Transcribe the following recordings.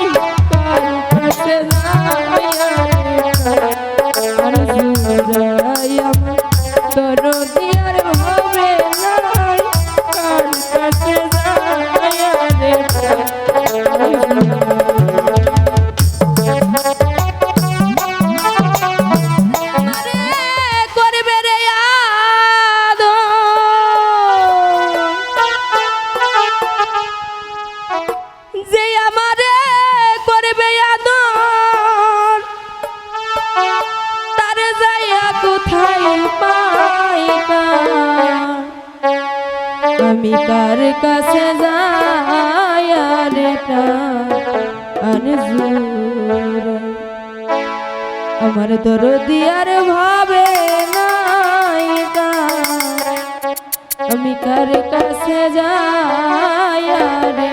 Yeah. কাছে আমার দর দিয়ার ভাবে আমি কার কাছে যায় রে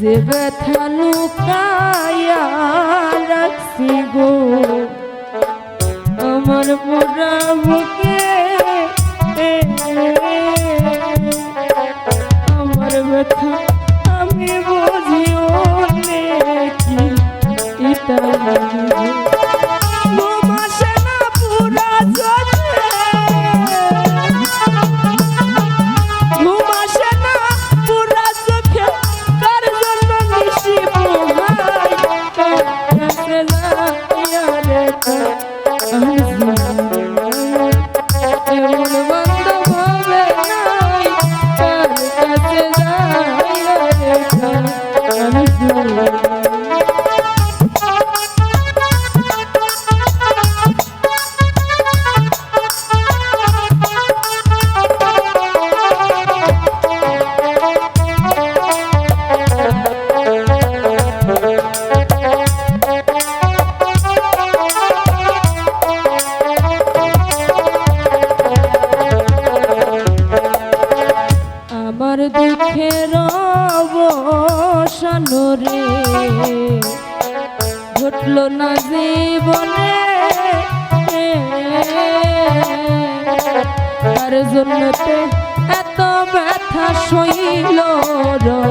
যে ব্যথা লুকায়া রাখছি আমার মোরা আমার দুঃখের অবসানরে ঘটল না জীবনে। তার জন্যতে এত ব্যথা শৈল রহ।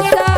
কার